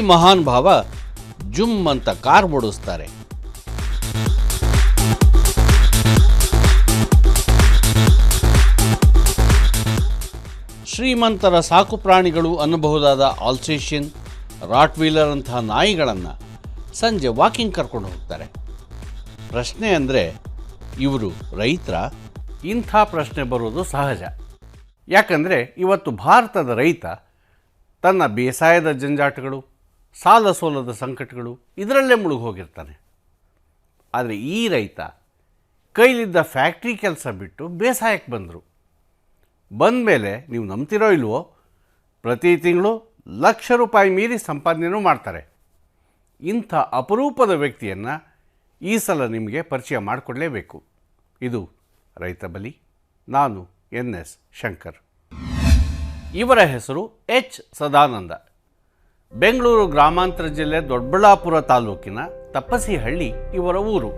ಮಹಾನ್ ಭಾವ ಜುಮ್ ಅಂತ ಕಾರ್ ಓಡಿಸ್ತಾರೆ. ಶ್ರೀಮಂತರ ಸಾಕು ಪ್ರಾಣಿಗಳು ಅನ್ನಬಹುದಾದ ಆಲ್ಸೇಷಿಯನ್ ರಾಟ್ ವೀಲರ್ ಅಂತಹ ನಾಯಿಗಳನ್ನು ಸಂಜೆ ವಾಕಿಂಗ್ ಕರ್ಕೊಂಡು ಹೋಗ್ತಾರೆ. ಪ್ರಶ್ನೆ ಅಂದರೆ, ಇವರು ರೈತರ? ಇಂಥ ಪ್ರಶ್ನೆ ಬರೋದು ಸಹಜ. ಯಾಕಂದರೆ, ಇವತ್ತು ಭಾರತದ ರೈತ ತನ್ನ ಬೇಸಾಯದ ಜಂಜಾಟಗಳು ಸಾಲ ಸೋಲದ ಸಂಕಟಗಳು ಇದರಲ್ಲೇ ಮುಳುಗಿ ಹೋಗಿರ್ತಾನೆ ಆದರೆ ಈ ರೈತ ಕೈಲಿದ್ದ ಫ್ಯಾಕ್ಟ್ರಿ ಕೆಲಸ ಬಿಟ್ಟು ಬೇಸಾಯಕ್ಕೆ ಬಂದರು. ಬಂದ ಮೇಲೆ ನೀವು ನಂಬ್ತಿರೋ ಇಲ್ವೋ? ಪ್ರತಿ ತಿಂಗಳು ಲಕ್ಷ ರೂಪಾಯಿ ಮೀರಿ ಸಂಪಾದನೆಯೂ ಮಾಡ್ತಾರೆ. ಇಂಥ ಅಪರೂಪದ ವ್ಯಕ್ತಿಯನ್ನು ಈ ಸಲ ನಿಮಗೆ ಪರಿಚಯ ಮಾಡಿಕೊಡಲೇಬೇಕು. ಇದು ರೈತ ಬಲಿ, ನಾನು ಎನ್ ಎಸ್ ಶಂಕರ್. ಇವರ ಹೆಸರು ಎಚ್ ಸದಾನಂದ. ಬೆಂಗಳೂರು ಗ್ರಾಮಾಂತರ ಜಿಲ್ಲೆ ದೊಡ್ಡಬಳ್ಳಾಪುರ ತಾಲೂಕಿನ ತಪಸಿಹಳ್ಳಿ ಇವರ ಊರು.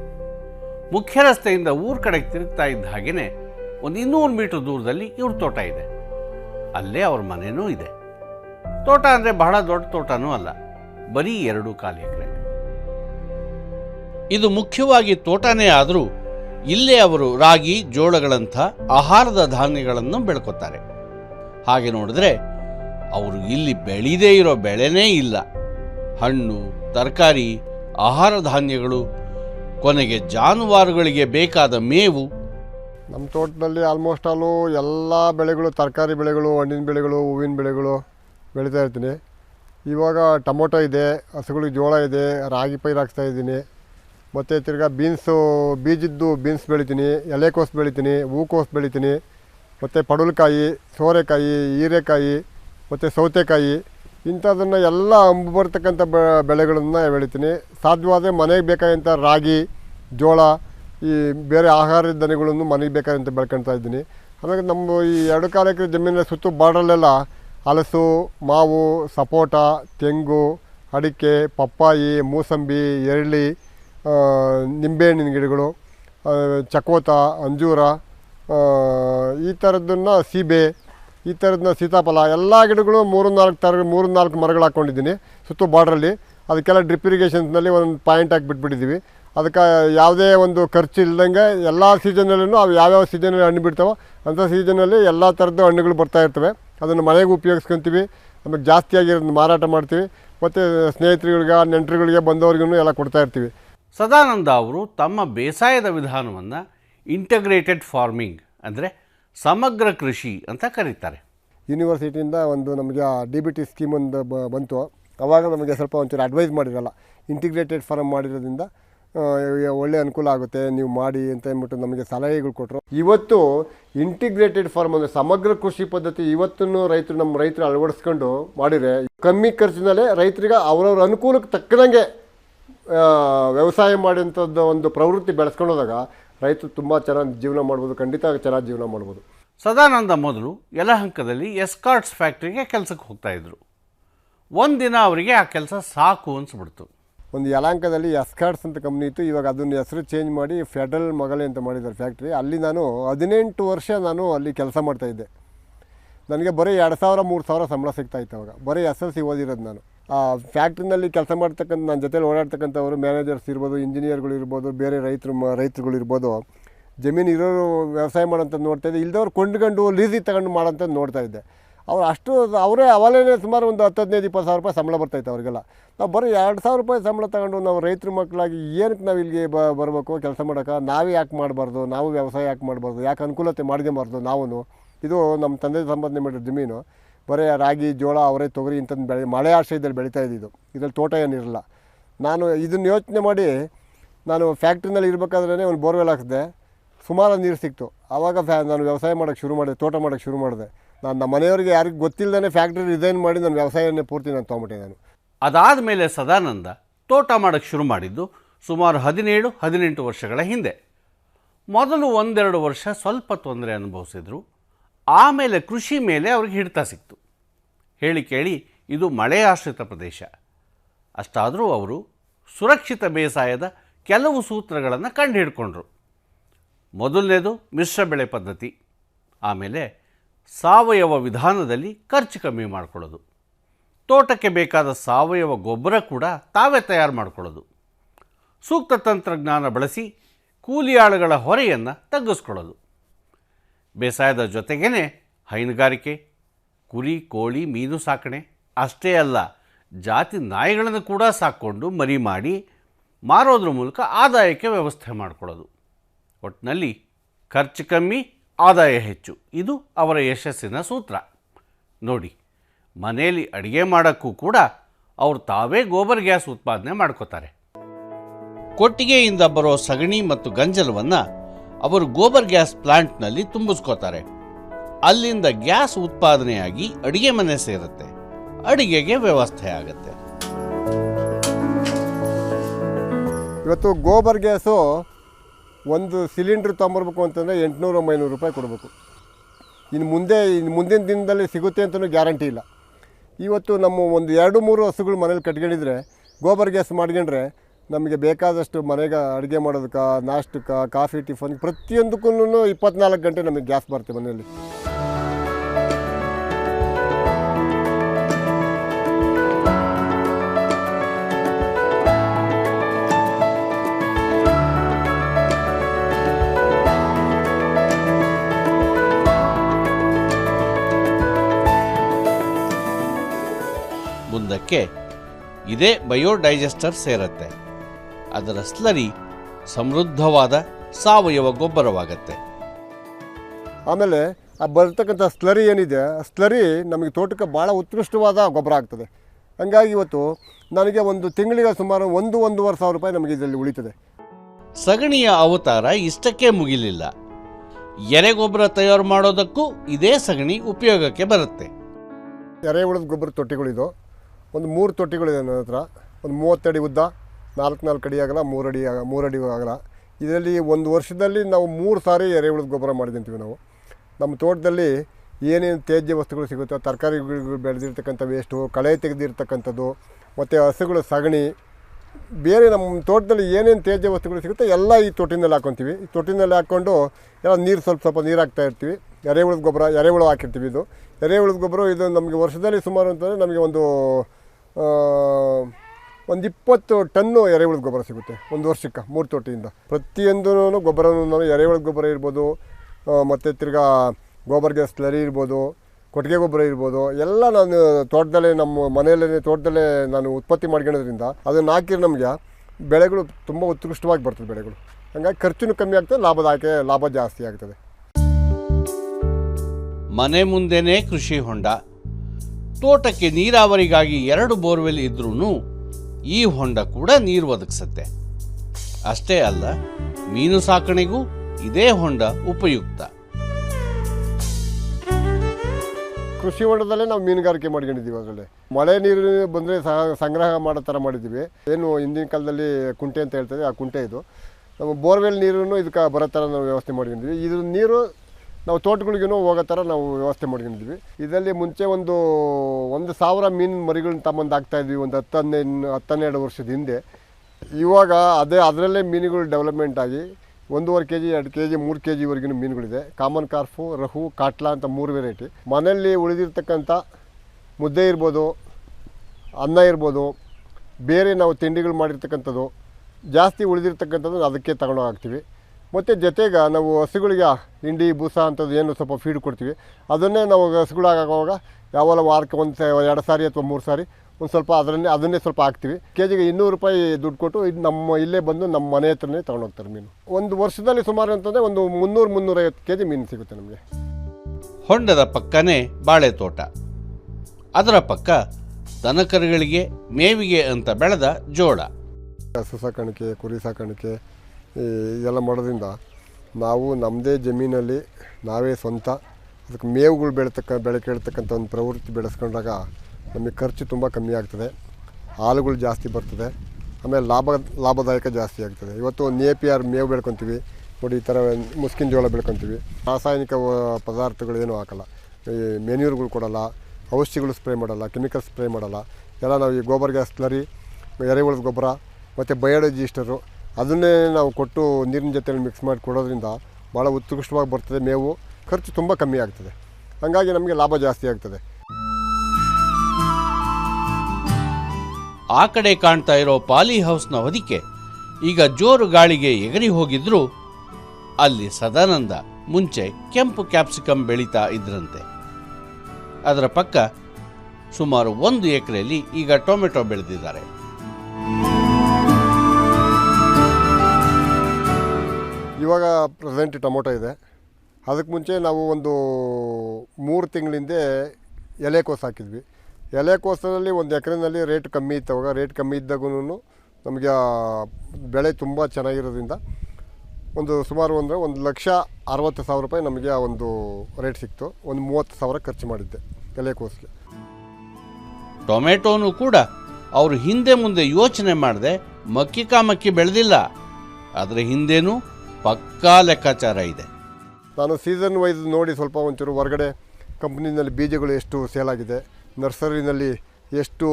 ಮುಖ್ಯ ರಸ್ತೆಯಿಂದ ಊರ ಕಡೆಗೆ ತಿರುಗ್ತಾ ಇದ್ದ ಹಾಗೆಯೇ ಒಂದು ಇನ್ನೂರು ಮೀಟರ್ ದೂರದಲ್ಲಿ ಇವ್ರ ತೋಟ ಇದೆ. ಅಲ್ಲೇ ಅವ್ರ ಮನೆಯೂ ಇದೆ. ತೋಟ ಅಂದರೆ ಬಹಳ ದೊಡ್ಡ ತೋಟನೂ ಅಲ್ಲ, ಬರೀ ಎರಡು ಕಾಲು ಎಕರೆ. ಇದು ಮುಖ್ಯವಾಗಿ ತೋಟನೇ ಆದರೂ ಇಲ್ಲೇ ಅವರು ರಾಗಿ, ಜೋಳಗಳಂಥ ಆಹಾರದ ಧಾನ್ಯಗಳನ್ನು ಬೆಳ್ಕೋತಾರೆ. ಹಾಗೆ ನೋಡಿದ್ರೆ ಅವರು ಇಲ್ಲಿ ಬೆಳೀದೇ ಇರೋ ಬೆಳೆನೇ ಇಲ್ಲ. ಹಣ್ಣು, ತರಕಾರಿ, ಆಹಾರ ಧಾನ್ಯಗಳು, ಕೊನೆಗೆ ಜಾನುವಾರುಗಳಿಗೆ ಬೇಕಾದ ಮೇವು. ನಮ್ಮ ತೋಟದಲ್ಲಿ ಆಲ್ಮೋಸ್ಟ್ ಆಲು ಎಲ್ಲ ಬೆಳೆಗಳು, ತರಕಾರಿ ಬೆಳೆಗಳು, ಹಣ್ಣಿನ ಬೆಳೆಗಳು, ಹೂವಿನ ಬೆಳೆಗಳು ಬೆಳೀತಾ ಇರ್ತೀನಿ. ಇವಾಗ ಟೊಮೊಟೊ ಇದೆ, ಹಸುಗಳಿಗೆ ಜೋಳ ಇದೆ, ರಾಗಿ ಪೈರು ಹಾಕ್ತಾ ಇದ್ದೀನಿ. ಮತ್ತು ತಿರ್ಗಾ ಬೀನ್ಸು ಬೀಜದ್ದು ಬೀನ್ಸ್ ಬೆಳಿತೀನಿ, ಎಲೆಕೋಸು ಬೆಳಿತೀನಿ, ಹೂಕೋಸು ಬೆಳಿತೀನಿ. ಮತ್ತು ಪಡವಲಕಾಯಿ, ಸೋರೆಕಾಯಿ, ಹೀರೆಕಾಯಿ ಮತ್ತು ಸೌತೆಕಾಯಿ, ಇಂಥದನ್ನು ಎಲ್ಲ ಅಂಬು ಬರ್ತಕ್ಕಂಥ ಬೆಳೆಗಳನ್ನು ಬೆಳಿತೀನಿ. ಸಾಧ್ಯವಾದರೆ ಮನೆಗೆ ಬೇಕಾದಂಥ ರಾಗಿ, ಜೋಳ, ಈ ಬೇರೆ ಆಹಾರ ದನಗಳನ್ನು ಮನೆಗೆ ಬೇಕಾದಂಥ ಬೆಳ್ಕೊಳ್ತಾ ಇದ್ದೀನಿ. ಆಮೇಲೆ ನಮ್ಮ ಈ ಎರಡು ಕಾಲಕ್ಕೆ ಎಕರೆ ಜಮೀನಿನ ಸುತ್ತು ಬಾರ್ಡ್ರಲ್ಲೆಲ್ಲ ಹಲಸು, ಮಾವು, ಸಪೋಟ, ತೆಂಗು, ಅಡಿಕೆ, ಪಪ್ಪಾಯಿ, ಮೂಸಂಬಿ, ಎರಳಿ ನಿಂಬೆಹಣ್ಣಿನ ಗಿಡಗಳು ಚಕೋತ ಅಂಜೂರ ಈ ಥರದ್ದನ್ನು ಸೀಬೆ ಈ ಥರದನ್ನ ಸೀತಾಫಲ, ಎಲ್ಲ ಗಿಡಗಳು ಮೂರು ನಾಲ್ಕು ಥರ, ಮೂರು ನಾಲ್ಕು ಮರಗಳು ಹಾಕ್ಕೊಂಡಿದ್ದೀನಿ, ಸುತ್ತು ಬಾರ್ಡ್ರಲ್ಲಿ ಅದಕ್ಕೆಲ್ಲ ಡ್ರಿಪ್ ಇರಿಗೇಷನ್ಸ್ನಲ್ಲಿ ಒಂದು ಪಾಯಿಂಟ್ ಹಾಕಿ ಬಿಟ್ಬಿಟ್ಟಿದ್ದೀವಿ ಅದಕ್ಕೆ ಯಾವುದೇ ಒಂದು ಖರ್ಚು ಇಲ್ದಂಗೆ ಎಲ್ಲ ಸೀಸನಲ್ಲೂ ಅವು ಯಾವ್ಯಾವ ಸೀಸನಲ್ಲಿ ಹಣ್ಣು ಬಿಡ್ತಾವೋ ಅಂಥ ಸೀಸನಲ್ಲಿ ಎಲ್ಲ ಥರದ್ದು ಹಣ್ಣುಗಳು ಬರ್ತಾ ಇರ್ತವೆ. ಅದನ್ನು ಮನೆಗೆ ಉಪಯೋಗಿಸ್ಕೊತೀವಿ. ಆಮೇಲೆ ಜಾಸ್ತಿಯಾಗಿರೋದನ್ನ ಮಾರಾಟ ಮಾಡ್ತೀವಿ. ಮತ್ತು ಸ್ನೇಹಿತರುಗಳಿಗೆ, ನೆಂಟರುಗಳಿಗೆ, ಬಂದವ್ರಿಗೂ ಎಲ್ಲ ಕೊಡ್ತಾ ಇರ್ತೀವಿ. ಸದಾನಂದ ಅವರು ತಮ್ಮ ಬೇಸಾಯದ ವಿಧಾನವನ್ನು ಇಂಟಗ್ರೇಟೆಡ್ ಫಾರ್ಮಿಂಗ್ ಅಂದರೆ ಸಮಗ್ರ ಕೃಷಿ ಅಂತ ಕರೀತಾರೆ. ಯೂನಿವರ್ಸಿಟಿಯಿಂದ ಒಂದು ನಮಗೆ ಡಿ ಬಿ ಟಿ ಸ್ಕೀಮ್ ಒಂದು ಬಂತು. ಅವಾಗ ನಮಗೆ ಸ್ವಲ್ಪ ಒಂಚೂರು ಅಡ್ವೈಸ್ ಮಾಡಿರಲ್ಲ ಇಂಟಿಗ್ರೇಟೆಡ್ ಫಾರ್ಮ್ ಮಾಡಿರೋದ್ರಿಂದ ಒಳ್ಳೆ ಅನುಕೂಲ ಆಗುತ್ತೆ, ನೀವು ಮಾಡಿ ಅಂತ ಅಂದ್ಬಿಟ್ಟು ನಮಗೆ ಸಲಹೆಗಳು ಕೊಟ್ಟರು ಇವತ್ತು ಇಂಟಿಗ್ರೇಟೆಡ್ ಫಾರ್ಮ್ ಅಂದರೆ ಸಮಗ್ರ ಕೃಷಿ ಪದ್ಧತಿ ಇವತ್ತೂ ರೈತರು ನಮ್ಮ ರೈತರು ಅಳವಡಿಸ್ಕೊಂಡು ಮಾಡಿದರೆ, ಕಮ್ಮಿ ಖರ್ಚಿನಲ್ಲೇ ರೈತರಿಗೆ ಅವರವ್ರ ಅನುಕೂಲಕ್ಕೆ ತಕ್ಕದಂಗೆ ವ್ಯವಸಾಯ ಮಾಡಿದಂಥದ್ದು ಒಂದು ಪ್ರವೃತ್ತಿ ಬೆಳೆಸ್ಕೊಂಡು ಹೋದಾಗ ರೈತರು ತುಂಬ ಚೆನ್ನಾಗಿ ಜೀವನ ಮಾಡ್ಬೋದು ಖಂಡಿತ ಚೆನ್ನಾಗಿ ಜೀವನ ಮಾಡ್ಬೋದು. ಸದಾನಂದ ಮೊದಲು ಯಲಹಂಕದಲ್ಲಿ ಎಸ್ಕಾರ್ಟ್ಸ್ ಫ್ಯಾಕ್ಟ್ರಿಗೆ ಕೆಲಸಕ್ಕೆ ಹೋಗ್ತಾ ಇದ್ರು. ದಿನ ಅವರಿಗೆ ಆ ಕೆಲಸ ಸಾಕು ಅನಿಸ್ಬಿಡ್ತು. ಒಂದು ಯಲಹಂಕದಲ್ಲಿ ಎಸ್ಕಾರ್ಟ್ಸ್ ಅಂತ ಕಂಪ್ನಿ ಇತ್ತು ಇವಾಗ ಅದನ್ನು ಹೆಸರು ಚೇಂಜ್ ಮಾಡಿ ಫೆಡರಲ್ ಮಗಲೆ ಅಂತ ಮಾಡಿದ್ದಾರೆ ಫ್ಯಾಕ್ಟ್ರಿ ಅಲ್ಲಿ ನಾನು ಹದಿನೆಂಟು ವರ್ಷ ನಾನು ಅಲ್ಲಿ ಕೆಲಸ ಮಾಡ್ತಾಯಿದ್ದೆ ನನಗೆ ಬರೀ ಎರಡು ಸಾವಿರ ಮೂರು ಸಾವಿರ ಸಂಬಳ ಸಿಗ್ತಾ ಇತ್ತು ಅವಾಗ. ಬರೀ ಎಸ್ ಎಲ್ ಸಿ ಓದಿರೋದು ನಾನು. ಫ್ಯಾಕ್ಟ್ರಿನಲ್ಲಿ ಕೆಲಸ ಮಾಡ್ತಕ್ಕಂಥ ನನ್ನ ಜೊತೆಲಿ ಓಡಾಡ್ತಕ್ಕಂಥವ್ರು ಮ್ಯಾನೇಜರ್ಸ್ ಇರ್ಬೋದು ಇಂಜಿನಿಯರ್ಗಳು ಇರ್ಬೋದು, ಬೇರೆ ರೈತರು ರೈತರುಗಳು ಇರ್ಬೋದು, ಜಮೀನು ಇರೋರು ವ್ಯವಸಾಯ ಮಾಡೋಂಥದ್ದು ನೋಡ್ತಾ ಇದ್ದೆ. ಇಲ್ದವ್ರು ಕೊಂಡ್ಕೊಂಡು ಲೀಸಿಗೆ ತಗೊಂಡು ಮಾಡೋಂಥದ್ದು ನೋಡ್ತಾ ಇದ್ದೆ. ಅವ್ರು ಅಷ್ಟು, ಅವರೇ ಅವಲೇ ಸುಮಾರು ಒಂದು ಹತ್ತು, ಹದಿನೈದು, ಇಪ್ಪತ್ತು ಸಾವಿರ ರೂಪಾಯಿ ಸಂಬಳ ಬರ್ತಾಯಿತ್ತು ಅವರಿಗೆಲ್ಲ. ನಾವು ಬರೀ ಎರಡು ಸಾವಿರ ರೂಪಾಯಿ ಸಂಬಳ ತಗೊಂಡು ನಾವು ರೈತರ ಮಕ್ಕಳಾಗಿ ಏನಕ್ಕೆ ನಾವು ಇಲ್ಲಿಗೆ ಬ, ಬರಬೇಕು, ಕೆಲಸ ಮಾಡೋಕೆ? ನಾವೇ ಯಾಕೆ ಮಾಡಬಾರ್ದು? ನಾವು ವ್ಯವಸಾಯ ಯಾಕೆ ಮಾಡಬಾರ್ದು? ಯಾಕೆ ಅನುಕೂಲತೆ ಮಾಡ್ಕೊಬಾರ್ದು ನಾವು ಇದು ನಮ್ಮ ತಂದೆ ಸಂಪಾದನೆ ಮಾಡಿರೋ ಜಮೀನು. ಬರೀ ರಾಗಿ, ಜೋಳ, ಅವರೇ, ತೊಗರಿ ಇಂಥದ್ದು ಬೆಳೆ, ಮಳೆ ಆಶ್ರಯದಲ್ಲಿ ಬೆಳೀತಾ ಇದ್ದಿದ್ದು. ಇದರಲ್ಲಿ ತೋಟ ಏನಿರಲ್ಲ. ನಾನು ಇದನ್ನು ಯೋಚನೆ ಮಾಡಿ ನಾನು ಫ್ಯಾಕ್ಟ್ರಿನಲ್ಲಿ ಇರಬೇಕಾದ್ರೆ ಒಂದು ಬೋರ್ವೆಲ್ ಹಾಕಿದೆ. ಸುಮಾರು ನೀರು ಸಿಕ್ತು. ಆವಾಗ ಫ್ಯಾ, ನಾನು ವ್ಯವಸಾಯ ಮಾಡೋಕ್ಕೆ ಶುರು ಮಾಡಿದೆ, ತೋಟ ಮಾಡೋಕ್ಕೆ ಶುರು ಮಾಡಿದೆ. ನಾನು ನಮ್ಮ ಮನೆಯವರಿಗೆ ಯಾರಿಗೂ ಗೊತ್ತಿಲ್ಲದೇ ಫ್ಯಾಕ್ಟ್ರಿ ರಿಸೈನ್ ಮಾಡಿ ನಾನು ವ್ಯವಸಾಯವನ್ನೇ ಪೂರ್ತಿ ನಾನು ತೊಗೊಂಬಿಟ್ಟೆ ನಾನು. ಅದಾದ ಮೇಲೆ ಸದಾನಂದ ತೋಟ ಮಾಡೋಕ್ಕೆ ಶುರು ಮಾಡಿದ್ದು ಸುಮಾರು ಹದಿನೇಳು, ಹದಿನೆಂಟು ವರ್ಷಗಳ ಹಿಂದೆ. ಮೊದಲು ಒಂದೆರಡು ವರ್ಷ ಸ್ವಲ್ಪ ತೊಂದರೆ ಅನುಭವಿಸಿದ್ರು. ಆಮೇಲೆ ಕೃಷಿ ಮೇಲೆ ಅವ್ರಿಗೆ ಹಿಡಿತ ಸಿಕ್ತು. ಹೇಳಿ ಕೇಳಿ, ಇದು ಮಳೆ ಆಶ್ರಿತ ಪ್ರದೇಶ. ಅಷ್ಟಾದರೂ ಅವರು ಸುರಕ್ಷಿತ ಬೇಸಾಯದ ಕೆಲವು ಸೂತ್ರಗಳನ್ನು ಕಂಡುಹಿಡ್ಕೊಂಡ್ರು. ಮೊದಲನೇದು ಮಿಶ್ರ ಬೆಳೆ ಪದ್ಧತಿ, ಆಮೇಲೆ ಸಾವಯವ ವಿಧಾನದಲ್ಲಿ ಖರ್ಚು ಕಮ್ಮಿ ಮಾಡಿಕೊಳ್ಳೋದು. ತೋಟಕ್ಕೆ ಬೇಕಾದ ಸಾವಯವ ಗೊಬ್ಬರ ಕೂಡ ತಾವೇ ತಯಾರು ಮಾಡಿಕೊಳ್ಳೋದು. ಸೂಕ್ತ ತಂತ್ರಜ್ಞಾನ ಬಳಸಿ ಕೂಲಿಯಾಳುಗಳ ಹೊರೆಯನ್ನು ತಗ್ಗಿಸ್ಕೊಳ್ಳೋದು. ಬೇಸಾಯದ ಜೊತೆಗೇ ಹೈನುಗಾರಿಕೆ, ಕುರಿ, ಕೋಳಿ, ಮೀನು ಸಾಕಣೆ ಅಷ್ಟೇ ಅಲ್ಲ, ಜಾತಿ ನಾಯಿಗಳನ್ನು ಕೂಡ ಸಾಕ್ಕೊಂಡು ಮರಿ ಮಾಡಿ ಮಾರೋದ್ರ ಮೂಲಕ ಆದಾಯಕ್ಕೆ ವ್ಯವಸ್ಥೆ ಮಾಡಿಕೊಳ್ಳೋದು. ಒಟ್ಟಿನಲ್ಲಿ ಖರ್ಚು ಕಮ್ಮಿ, ಆದಾಯ ಹೆಚ್ಚು. ಇದು ಅವರ ಯಶಸ್ಸಿನ ಸೂತ್ರ. ನೋಡಿ, ಮನೆಯಲ್ಲಿ ಅಡುಗೆ ಮಾಡೋಕ್ಕೂ ಕೂಡ ಅವರು ತಾವೇ ಗೋಬರ್ ಗ್ಯಾಸ್ ಉತ್ಪಾದನೆ ಮಾಡ್ಕೋತಾರೆ. ಕೊಟ್ಟಿಗೆಯಿಂದ ಬರೋ ಸಗಣಿ ಮತ್ತು ಗಂಜಲವನ್ನು ಅವರು ಗೋಬರ್ ಗ್ಯಾಸ್ ಪ್ಲಾಂಟ್ನಲ್ಲಿ ತುಂಬಿಸ್ಕೋತಾರೆ. ಅಲ್ಲಿಂದ ಗ್ಯಾಸ್ ಉತ್ಪಾದನೆಯಾಗಿ ಅಡಿಗೆ ಮನೆ ಸೇರುತ್ತೆ. ಅಡಿಗೆಗೆ ವ್ಯವಸ್ಥೆ ಆಗುತ್ತೆ. ಇವತ್ತು ಗೋಬರ್ ಗ್ಯಾಸು ಒಂದು ಸಿಲಿಂಡ್ರ್ ತೊಗೊಂಬರ್ಬೇಕು ಅಂತಂದರೆ ಎಂಟುನೂರು ಒಂಬೈನೂರು ರೂಪಾಯಿ ಕೊಡಬೇಕು. ಇನ್ನು ಮುಂದೆ, ಇನ್ನು ಮುಂದಿನ ದಿನದಲ್ಲಿ ಸಿಗುತ್ತೆ ಅಂತಲೂ ಗ್ಯಾರಂಟಿ ಇಲ್ಲ. ಇವತ್ತು ನಮ್ಮ ಒಂದು ಎರಡು ಮೂರು ಹಸುಗಳು ಮನೇಲಿ ಕಟ್ಕೊಂಡಿದ್ರೆ, ಗೋಬರ್ ಗ್ಯಾಸ್ ಮಾಡ್ಕೊಂಡ್ರೆ ನಮಗೆ ಬೇಕಾದಷ್ಟು ಮನೆಗೆ ಅಡುಗೆ ಮಾಡೋದಕ್ಕೆ, ನಾಷ್ಟಕ್ಕೆ, ಕಾಫಿ, ಟಿಫನ್ ಪ್ರತಿಯೊಂದಕ್ಕೂ ಇಪ್ಪತ್ನಾಲ್ಕು ಗಂಟೆ ನಮಗೆ ಗ್ಯಾಸ್ ಬರುತ್ತೆ ಮನೆಯಲ್ಲಿ. ಮುಂದಕ್ಕೆ ಇದೇ ಬಯೋಡೈಜೆಸ್ಟರ್ ಸೇರುತ್ತೆ. ಅದರ ಸ್ಲರಿ ಸಮೃದ್ಧವಾದ ಸಾವಯವ ಗೊಬ್ಬರವಾಗತ್ತೆ. ಆಮೇಲೆ ಆ ಬರ್ತಕ್ಕಂಥ ಸ್ಲರಿ ಏನಿದೆ ಆ ಸ್ಲರಿ ನಮಗೆ ತೋಟಕ್ಕೆ ಭಾಳ ಉತ್ಕೃಷ್ಟವಾದ ಗೊಬ್ಬರ ಆಗ್ತದೆ. ಹಂಗಾಗಿ ಇವತ್ತು ನನಗೆ ಒಂದು ತಿಂಗಳಿಗೆ ಸುಮಾರು ಒಂದು ಒಂದೂವರೆ ಸಾವಿರ ರೂಪಾಯಿ ನಮಗೆ ಇದರಲ್ಲಿ ಉಳಿತದೆ. ಸಗಣಿಯ ಅವತಾರ ಇಷ್ಟಕ್ಕೆ ಮುಗಿಲಿಲ್ಲ. ಎರೆಗೊಬ್ಬರ ತಯಾರು ಮಾಡೋದಕ್ಕೂ ಇದೇ ಸಗಣಿ ಉಪಯೋಗಕ್ಕೆ ಬರುತ್ತೆ. ಎರೆಹುಳದ ಗೊಬ್ಬರ ತೊಟ್ಟಿಗಳಿದು ಒಂದು ಮೂರು ತೊಟ್ಟಿಗಳಿದೆ ನನ್ನ ಹತ್ರ ಒಂದು ಮೂವತ್ತಡಿ ಉದ್ದ ನಾಲ್ಕು ನಾಲ್ಕು ಅಡಿ ಆಗಲ್ಲ, ಮೂರು ಅಡಿ ಆಗ ಮೂರು ಅಡಿ ಆಗಲ್ಲ. ಇದರಲ್ಲಿ ಒಂದು ವರ್ಷದಲ್ಲಿ ನಾವು ಮೂರು ಸಾರಿ ಎರೆಹುಳದ ಗೊಬ್ಬರ ಮಾಡಿದಂತೀವಿ ನಾವು. ನಮ್ಮ ತೋಟದಲ್ಲಿ ಏನೇನು ತ್ಯಾಜ್ಯ ವಸ್ತುಗಳು ಸಿಗುತ್ತೋ ತರಕಾರಿಗಳು ಬೆಳೆದಿರ್ತಕ್ಕಂಥ ವೇಸ್ಟು ಕಳೆ ತೆಗೆದಿರ್ತಕ್ಕಂಥದ್ದು, ಮತ್ತು ಹಸುಗಳ ಸಗಣಿ, ಬೇರೆ ನಮ್ಮ ತೋಟದಲ್ಲಿ ಏನೇನು ತ್ಯಾಜ್ಯ ವಸ್ತುಗಳು ಸಿಗುತ್ತೋ ಎಲ್ಲ ಈ ತೊಟ್ಟಿನಲ್ಲಿ ಹಾಕ್ಕೊತೀವಿ ಈ ತೊಟ್ಟಿನಲ್ಲಿ ಹಾಕ್ಕೊಂಡು ಎಲ್ಲ ನೀರು ಸ್ವಲ್ಪ ಸ್ವಲ್ಪ ನೀರು ಹಾಕ್ತಾ ಇರ್ತೀವಿ ಎರೆಹುಳದ ಗೊಬ್ಬರ ಎರೆಹುಳು ಹಾಕಿರ್ತೀವಿ ಇದು. ಎರೆಹುಳದ ಗೊಬ್ಬರ ಇದು ನಮಗೆ ವರ್ಷದಲ್ಲಿ ಸುಮಾರು ಅಂತಂದರೆ ನಮಗೆ ಒಂದು ಒಂದು ಇಪ್ಪತ್ತು ಟನ್ನು ಎರೆಹುಳದ ಗೊಬ್ಬರ ಸಿಗುತ್ತೆ, ಒಂದು ವರ್ಷಕ್ಕೆ, ಮೂರು ತೊಟ್ಟಿಯಿಂದ. ಪ್ರತಿಯೊಂದೂ ಗೊಬ್ಬರನೂ ನಾನು ಎರೆಹುಳದ ಗೊಬ್ಬರ ಇರ್ಬೋದು ಮತ್ತು ತಿರ್ಗಾ ಗೋಬರ್ ಗ್ಯಾಸ್ ಸ್ಲರಿ ಇರ್ಬೋದು, ಕೊಟ್ಟಿಗೆ ಗೊಬ್ಬರ ಇರ್ಬೋದು, ಎಲ್ಲ ನಾನು ತೋಟದಲ್ಲೇ ನಮ್ಮ ಮನೆಯಲ್ಲೇ ತೋಟದಲ್ಲೇ ನಾನು ಉತ್ಪತ್ತಿ ಮಾಡ್ಕೊಳ್ಳೋದ್ರಿಂದ ಅದನ್ನು ಹಾಕಿದ್ರೆ ನಮಗೆ ಬೆಳೆಗಳು ತುಂಬ ಉತ್ಕೃಷ್ಟವಾಗಿ ಬರ್ತದೆ ಬೆಳೆಗಳು. ಹಂಗಾಗಿ ಖರ್ಚು ಕಮ್ಮಿ ಆಗ್ತದೆ ಲಾಭದಾಯಕ ಲಾಭ ಜಾಸ್ತಿ ಆಗ್ತದೆ. ಮನೆ ಮುಂದೆನೇ ಕೃಷಿ ಹೊಂಡ. ತೋಟಕ್ಕೆ ನೀರಾವರಿಗಾಗಿ ಎರಡು ಬೋರ್ವೆಲ್ ಇದ್ರೂ ಈ ಹೊಂಡ ಕೂಡ ನೀರು ಒದಗಿಸುತ್ತೆ. ಅಷ್ಟೇ ಅಲ್ಲ, ಮೀನು ಸಾಕಣೆಗೂ ಇದೇ ಹೊಂಡ ಉಪಯುಕ್ತ. ಕೃಷಿ ಹೊಂಡದಲ್ಲೇ ನಾವು ಮೀನುಗಾರಿಕೆ ಮಾಡ್ಕೊಂಡಿದ್ದೀವಿ ಅದರಲ್ಲಿ ಮಳೆ ನೀರು ಬಂದರೆ ಸಂಗ್ರಹ ಮಾಡೋ ಥರ ಮಾಡಿದ್ದೀವಿ. ಏನು ಹಿಂದಿನ ಕಾಲದಲ್ಲಿ ಕುಂಟೆ ಅಂತ ಹೇಳ್ತಾರೆ, ಆ ಕುಂಟೆ ಇದು. ನಮ್ಮ ಬೋರ್ವೆಲ್ ನೀರನ್ನು ಇದಕ್ಕೆ ಬರೋ ಥರ ನಾವು ವ್ಯವಸ್ಥೆ ಮಾಡ್ಕೊಂಡಿದ್ವಿ ಇದ್ರ ನೀರು ನಾವು ತೋಟಗಳಿಗೂ ಹೋಗೋ ಥರ ನಾವು ವ್ಯವಸ್ಥೆ ಮಾಡ್ಕೊಂಡಿದ್ವಿ ಇದರಲ್ಲಿ ಮುಂಚೆ ಒಂದು ಒಂದು ಸಾವಿರ ಮೀನು ಮರಿಗಳನ್ನ ತಗೊಂಡು ಹಾಕ್ತಾಯಿದ್ವಿ ಒಂದು ಹತ್ತು ಹನ್ನೆರಡು ಹತ್ತು ಹನ್ನೆರಡು ವರ್ಷದ ಹಿಂದೆ. ಇವಾಗ ಅದೇ, ಅದರಲ್ಲೇ ಮೀನುಗಳು ಡೆವಲಪ್ಮೆಂಟ್ ಆಗಿ ಒಂದೂವರೆ ಕೆ ಜಿ ಎರಡು ಕೆ ಜಿ ಮೂರು ಕೆ ಜಿವರೆಗಿನ ಮೀನುಗಳಿದೆ. ಕಾಮನ್ ಕಾರ್ಫು, ರಹು, ಕಾಟ್ಲಾ ಅಂತ ಮೂರು ವೆರೈಟಿ. ಮನೆಯಲ್ಲಿ ಉಳಿದಿರ್ತಕ್ಕಂಥ ಮುದ್ದೆ ಇರ್ಬೋದು, ಅನ್ನ ಇರ್ಬೋದು, ಬೇರೆ ನಾವು ತಿಂಡಿಗಳು ಮಾಡಿರ್ತಕ್ಕಂಥದ್ದು, ಜಾಸ್ತಿ ಉಳಿದಿರ್ತಕ್ಕಂಥದ್ದು ಅದಕ್ಕೆ ತಗೊಂಡೋಗ್ತೀವಿ ಮತ್ತು ಜೊತೆಗೆ ನಾವು ಹಸುಗಳಿಗೆ ಹಿಂಡಿ ಬೂಸ ಅಂಥದ್ದು ಏನು ಸ್ವಲ್ಪ ಫೀಡ್ ಕೊಡ್ತೀವಿ. ಅದನ್ನೇ ನಾವು ಹಸುಗಳಾಗುವಾಗ ಯಾವಾಗ ವಾರಕ್ಕೆ ಒಂದು ಸ ಎರಡು ಸಾರಿ ಅಥವಾ ಮೂರು ಸಾರಿ ಒಂದು ಸ್ವಲ್ಪ ಅದರನ್ನೇ ಅದನ್ನೇ ಸ್ವಲ್ಪ ಹಾಕ್ತೀವಿ. ಕೆ ಜಿಗೆ ಇನ್ನೂರು ರೂಪಾಯಿ ದುಡ್ಡು ಕೊಟ್ಟು ಇದು ನಮ್ಮ ಇಲ್ಲೇ ಬಂದು ನಮ್ಮ ಮನೆ ಹತ್ರನೇ ತೊಗೊಂಡೋಗ್ತಾರೆ ಮೀನು. ಒಂದು ವರ್ಷದಲ್ಲಿ ಸುಮಾರು ಅಂತಂದರೆ ಒಂದು ಮುನ್ನೂರು ಮುನ್ನೂರೈವತ್ತು ಕೆ ಜಿ ಮೀನು ಸಿಗುತ್ತೆ ನಮಗೆ. ಹೊಂಡದ ಪಕ್ಕನೇ ಬಾಳೆ ತೋಟ ಅದರ ಪಕ್ಕ ದನಕರುಗಳಿಗೆ ಮೇವಿಗೆ ಅಂತ ಬೆಳೆದ ಜೋಳ. ಹಸು ಸಾಕಾಣಿಕೆ ಕುರಿ ಸಾಕಾಣಿಕೆ ಇದೆಲ್ಲ ಮಾಡೋದ್ರಿಂದ ನಾವು ನಮ್ಮದೇ ಜಮೀನಲ್ಲಿ ನಾವೇ ಸ್ವಂತ, ಅದಕ್ಕೆ ಮೇವುಗಳು ಬೆಳೀತಕ್ಕ ಬೆಳಕೇಳ್ತಕ್ಕಂಥ ಒಂದು ಪ್ರವೃತ್ತಿ ಬೆಳೆಸ್ಕೊಂಡಾಗ ನಮಗೆ ಖರ್ಚು ತುಂಬ ಕಮ್ಮಿ ಆಗ್ತದೆ, ಹಾಲುಗಳು ಜಾಸ್ತಿ ಬರ್ತದೆ, ಆಮೇಲೆ ಲಾಭ, ಲಾಭದಾಯಕ ಜಾಸ್ತಿ ಆಗ್ತದೆ. ಇವತ್ತು ಒಂದು ಎಪಿಆರ್ ಮೇವು ಬೆಳ್ಕೊತೀವಿ, ನೋಡಿ ಈ ಥರ ಮುಸ್ಕಿನ ಜೋಳ ಬೆಳ್ಕೊತೀವಿ. ರಾಸಾಯನಿಕ ವ- ಪದಾರ್ಥಗಳೇನೂ ಹಾಕಲ್ಲ. ಈ ಮೆನ್ಯೂರ್ಗಳು ಕೊಡಲ್ಲ, ಔಷಧಿಗಳು ಸ್ಪ್ರೇ ಮಾಡಲ್ಲ, ಕೆಮಿಕಲ್ ಸ್ಪ್ರೇ ಮಾಡಲ್ಲ. ಎಲ್ಲ ನಾವು ಈ ಗೋಬರ್ ಗ್ಯಾಸ್ ಸ್ಲರಿ, ಎರೆಹುಳದ ಗೊಬ್ಬರ, ಮತ್ತು ಬಯೋಡೈಜಿಸ್ಟರು ಅದನ್ನೇ ನಾವು ಕೊಟ್ಟು ನೀರಿನ ಜೊತೆ ಮಿಕ್ಸ್ ಮಾಡಿ ಕೊಡೋದ್ರಿಂದ ಭಾಳ ಉತ್ಕೃಷ್ಟವಾಗಿ ಬರ್ತದೆ ಮೇವು. ಖರ್ಚು ತುಂಬ ಕಮ್ಮಿ ಆಗ್ತದೆ. ಹಾಗಾಗಿ ನಮಗೆ ಲಾಭ ಜಾಸ್ತಿ ಆಗ್ತದೆ. ಆ ಕಡೆ ಕಾಣ್ತಾ ಇರೋ ಪಾಲಿ ಹೌಸ್ನ ಹೊದಿಕೆ, ಈಗ ಜೋರು ಗಾಳಿಗೆ ಎಗರಿ ಹೋಗಿದ್ರು ಅಲ್ಲಿ ಸದಾನಂದ ಮುಂಚೆ ಕೆಂಪು ಕ್ಯಾಪ್ಸಿಕಮ್ ಬೆಳೀತಾ ಇದ್ರಂತೆ. ಅದರ ಪಕ್ಕ ಸುಮಾರು ಒಂದು ಎಕರೆಯಲ್ಲಿ ಈಗ ಟೊಮೆಟೊ ಬೆಳೆದಿದ್ದಾರೆ. ಇವಾಗ ಪ್ರೆಸೆಂಟ್ ಟೊಮೊಟೊ ಇದೆ. ಅದಕ್ಕೆ ಮುಂಚೆ ನಾವು ಒಂದು ಮೂರು ತಿಂಗಳಿಂದೆ ಎಲೆಕೋಸು ಹಾಕಿದ್ವಿ. ಎಲೆಕೋಸಲ್ಲಿ ಒಂದು ಎಕರೆನಲ್ಲಿ ರೇಟ್ ಕಮ್ಮಿ ಇತ್ತು ಅವಾಗ. ರೇಟ್ ಕಮ್ಮಿ ಇದ್ದಾಗೂ ನಮಗೆ ಬೆಳೆ ತುಂಬ ಚೆನ್ನಾಗಿರೋದ್ರಿಂದ ಒಂದು ಸುಮಾರು ಅಂದರೆ ಒಂದು ಲಕ್ಷ ಅರವತ್ತು ಸಾವಿರ ರೂಪಾಯಿ ನಮಗೆ ಆ ಒಂದು ರೇಟ್ ಸಿಕ್ತು. ಒಂದು ಮೂವತ್ತು ಸಾವಿರ ಖರ್ಚು ಮಾಡಿದ್ದೆ ಎಲೆಕೋಸಿಗೆ ಟೊಮೆಟೋನು ಕೂಡ ಅವರು ಹಿಂದೆ ಮುಂದೆ ಯೋಚನೆ ಮಾಡದೆ ಮಕ್ಕಿಕಾಮಕ್ಕಿ ಬೆಳೆದಿಲ್ಲ. ಅದರ ಹಿಂದೇನೂ ಪಕ್ಕಾ ಲೆಕ್ಕಾಚಾರ ಇದೆ. ನಾನು ಸೀಸನ್ ವೈಸ್ ನೋಡಿ ಸ್ವಲ್ಪ ಒಂಚೂರು ಹೊರಗಡೆ ಕಂಪ್ನಿನಲ್ಲಿ ಬೀಜಗಳು ಎಷ್ಟು ಸೇಲ್ ಆಗಿದೆ ನರ್ಸರಿನಲ್ಲಿ ಎಷ್ಟು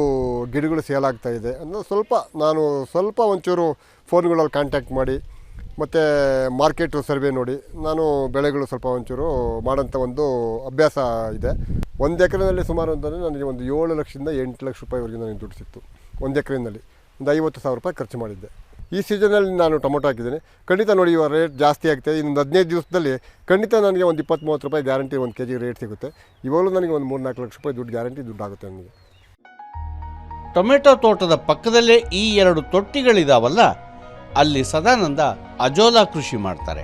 ಗಿಡಗಳು ಸೇಲ್ ಆಗ್ತಾ ಇದೆ ಅಂದರೆ ಸ್ವಲ್ಪ ನಾನು ಸ್ವಲ್ಪ ಒಂಚೂರು ಫೋನ್ಗಳಲ್ಲಿ ಕಾಂಟ್ಯಾಕ್ಟ್ ಮಾಡಿ, ಮತ್ತು ಮಾರ್ಕೆಟು ಸರ್ವೆ ನೋಡಿ. ನಾನು ಬೆಳೆಗಳು ಸ್ವಲ್ಪ ಒಂಚೂರು ಮಾಡೋಂಥ ಒಂದು ಅಭ್ಯಾಸ ಇದೆ. ಒಂದು ಎಕರೆನಲ್ಲಿ ಸುಮಾರು ಅಂತಂದರೆ ನನಗೆ ಒಂದು ಏಳು ಲಕ್ಷದಿಂದ ಎಂಟು ಲಕ್ಷ ರೂಪಾಯಿವರೆಗೆ ನನಗೆ ದುಡ್ಡು ಸಿಕ್ತು. ಒಂದು ಎಕರೆನಲ್ಲಿ. ಒಂದು ಐವತ್ತು ಸಾವಿರ ರೂಪಾಯಿ ಖರ್ಚು ಮಾಡಿದ್ದೆ. ಈ ಸೀಸನಲ್ಲಿ ನಾನು ಟೊಮೊಟೊ ಹಾಕಿದ್ದೀನಿ. ಖಂಡಿತ ನೋಡಿ ಇವಾಗ ರೇಟ್ ಜಾಸ್ತಿ ಆಗ್ತದೆ ಇನ್ನೊಂದು ಹದಿನೈದು ದಿವಸದಲ್ಲಿ ಖಂಡಿತ ನನಗೆ ಒಂದು ಇಪ್ಪತ್ತು ಮೂವತ್ತು ರೂಪಾಯಿ ಗ್ಯಾರಂಟಿ ಒಂದು ಕೆ ಜಿ ರೇಟ್ ಸಿಗುತ್ತೆ. ಇವಾಗಲೂ ನನಗೆ ಒಂದು ಮೂರು ನಾಲ್ಕು ಲಕ್ಷ ರೂಪಾಯಿ ದುಡ್ಡು ಗ್ಯಾರಂಟಿ ದುಡ್ಡು ಆಗುತ್ತೆ ನನಗೆ. ಟೊಮೆಟೊ ತೋಟದ ಪಕ್ಕದಲ್ಲೇ ಈ ಎರಡು ತೊಟ್ಟಿಗಳಿದಾವಲ್ಲ ಅಲ್ಲಿ ಸದಾನಂದ ಅಜೋಲಾ ಕೃಷಿ ಮಾಡ್ತಾರೆ.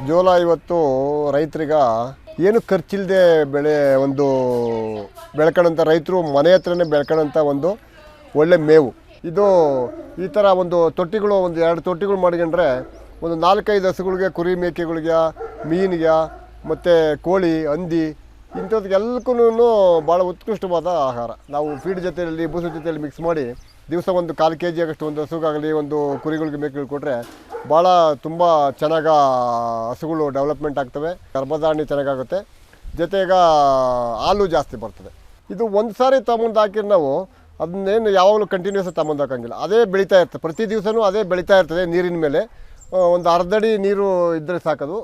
ಅಜೋಲಾ ಇವತ್ತು ರೈತರಿಗ ಏನು ಖರ್ಚಿಲ್ಲದೆ ಬೆಳೆ ಒಂದು ಬೆಳ್ಕೊಳ್ಳೋಂಥ ರೈತರು ಮನೆ ಹತ್ರನೇ ಬೆಳ್ಕೊಳ್ಳೋಂಥ ಒಂದು ಒಳ್ಳೆ ಮೇವು. ಇದು ಈ ಥರ ಒಂದು ತೊಟ್ಟಿಗಳು ಒಂದು ಎರಡು ತೊಟ್ಟಿಗಳು ಮಾಡ್ಕೊಂಡ್ರೆ ಒಂದು ನಾಲ್ಕೈದು ಹಸುಗಳಿಗೆ, ಕುರಿ ಮೇಕೆಗಳಿಗೆ, ಮೀನಿಗೆ, ಮತ್ತು ಕೋಳಿ, ಹಂದಿ ಇಂಥದ್ಕೆಲ್ಲಕ್ಕೂ ಭಾಳ ಉತ್ಕೃಷ್ಟವಾದ ಆಹಾರ. ನಾವು ಫೀಡ್ ಜೊತೆಯಲ್ಲಿ ಬೂಸು ಜೊತೆಯಲ್ಲಿ ಮಿಕ್ಸ್ ಮಾಡಿ ದಿವಸ ಒಂದು ಕಾಲು ಕೆ ಜಿ ಆಗಷ್ಟು ಒಂದು ಹಸುಗಾಗಲಿ ಒಂದು ಕುರಿಗಳಿಗೆ ಮೇಕೆಗಳು ಕೊಟ್ಟರೆ ಭಾಳ ತುಂಬ ಚೆನ್ನಾಗಿ ಹಸುಗಳು ಡೆವಲಪ್ಮೆಂಟ್ ಆಗ್ತವೆ, ಗರ್ಭಧಾರಣೆ ಚೆನ್ನಾಗಾಗುತ್ತೆ ಜೊತೆಗೆ ಹಾಲು ಜಾಸ್ತಿ ಬರ್ತದೆ. ಇದು ಒಂದು ಸಾರಿ ತಗೊಂಡು ಹಾಕಿದ್ರೆ ನಾವು ಅದನ್ನೇನು ಯಾವಾಗಲೂ ಕಂಟಿನ್ಯೂಸ್ ತಗೊಂಡು ಹಾಕಂಗಿಲ್ಲ. ಅದೇ ಬೆಳೀತಾ ಇರ್ತದೆ ಪ್ರತಿ ದಿವಸವೂ ಅದೇ ಬೆಳೀತಾ ಇರ್ತದೆ ನೀರಿನ ಮೇಲೆ. ಒಂದು ಅರ್ಧಡಿ ನೀರು ಇದ್ದರೆ ಸಾಕದು.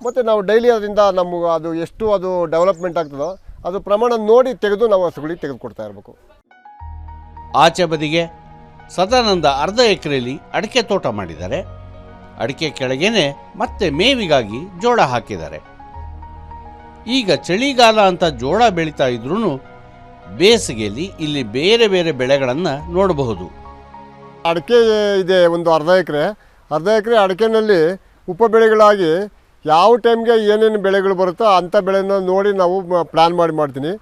ಮತ್ತು ನಾವು ಡೈಲಿ ಅದರಿಂದ ನಮಗೆ ಅದು ಎಷ್ಟು ಅದು ಡೆವಲಪ್ಮೆಂಟ್ ಆಗ್ತದೋ, ಅದು ಪ್ರಮಾಣ ನೋಡಿ ತೆಗೆದು ನಾವು ಹಸುಗಳಿಗೆ ತೆಗೆದುಕೊಡ್ತಾ ಇರಬೇಕು. ಆಚೆ ಬದಿಗೆ ಸದಾನಂದ ಅರ್ಧ ಎಕರೆಯಲ್ಲಿ ಅಡಿಕೆ ತೋಟ ಮಾಡಿದ್ದಾರೆ. ಅಡಿಕೆ ಕೆಳಗೇನೆ ಮತ್ತೆ ಮೇವಿಗಾಗಿ ಜೋಳ ಹಾಕಿದ್ದಾರೆ. ಈಗ ಚಳಿಗಾಲ ಅಂತ ಜೋಳ ಬೆಳೀತಾ ಇದ್ರೂ ಬೇಸಿಗೆಯಲ್ಲಿ ಇಲ್ಲಿ ಬೇರೆ ಬೇರೆ ಬೆಳೆಗಳನ್ನು ನೋಡಬಹುದು. ಅಡಿಕೆ ಇದೆ ಒಂದು ಅರ್ಧ ಎಕರೆ. ಅರ್ಧ ಎಕರೆ ಅಡಿಕೆನಲ್ಲಿ ಉಪ ಬೆಳೆಗಳಾಗಿ ಯಾವ ಟೈಮ್ಗೆ ಏನೇನು ಬೆಳೆಗಳು ಬರುತ್ತೋ ಅಂಥ ಬೆಳೆನ ನೋಡಿ ನಾವು ಪ್ಲ್ಯಾನ್ ಮಾಡಿ ಮಾಡ್ತೀನಿ.